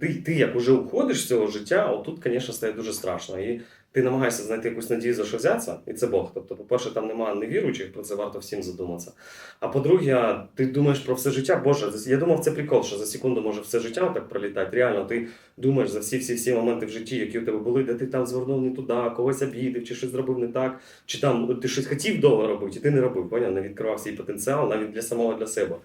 Ти, ти як уже уходиш з цього життя, отут, звісно, стає дуже страшно. І ти намагаєшся знайти якусь надію за що взятися, і це Бог. Тобто, по-перше, там немає невіруючих, про це варто всім задуматися. А по-друге, ти думаєш про все життя. Боже, я думав, це прикол, що за секунду може все життя так пролітати. Реально, ти думаєш за всі всі всі моменти в житті, які у тебе були, де ти там звернув не туди, когось обідив, чи щось зробив не так, чи там ти щось хотів довго робити, і ти не робив, поняв? Не відкривав свій потенціал навіть для самого для себе.